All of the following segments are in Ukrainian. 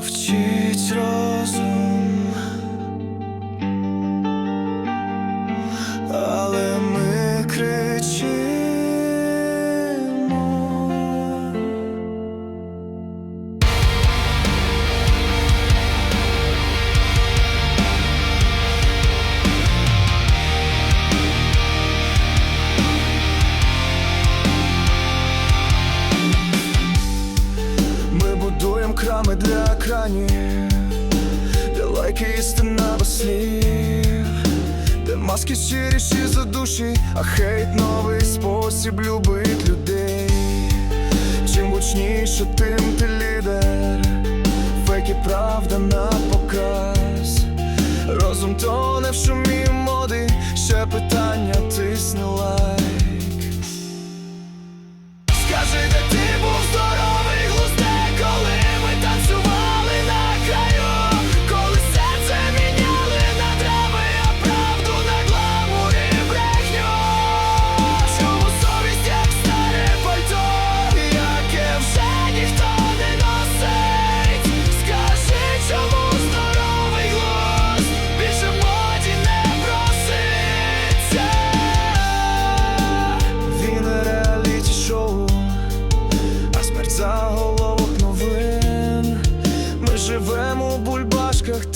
지쳐 Де лайки істина без де маски щиріші за душі, а хейт новий спосіб любить людей. Чим гучніше, тим ти лідер, фейк і правда на.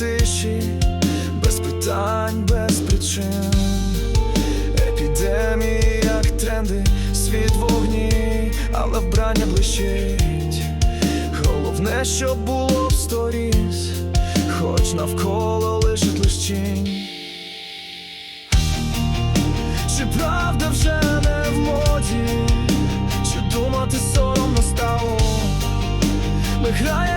Тиші, без питань, без причин. Епідемії, як тренди, світ вогні, але вбрання блищить. Головне, щоб було в сторіс, хоч навколо лишить лиш. Чи правда вже не в моді? Чи думати соромно стало? Ми граємо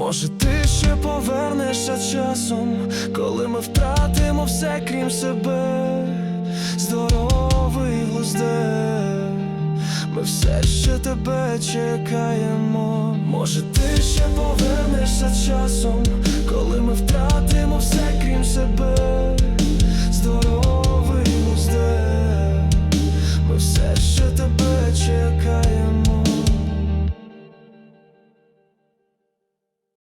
Може, ти ще повернешся часом, коли ми втратимо все крім себе, здоровий глузде, ми все ще тебе чекаємо. Може, ти ще повернешся часом, коли ми втратимо все крім себе, здоровий глузде, ми все ще тебе чекаємо.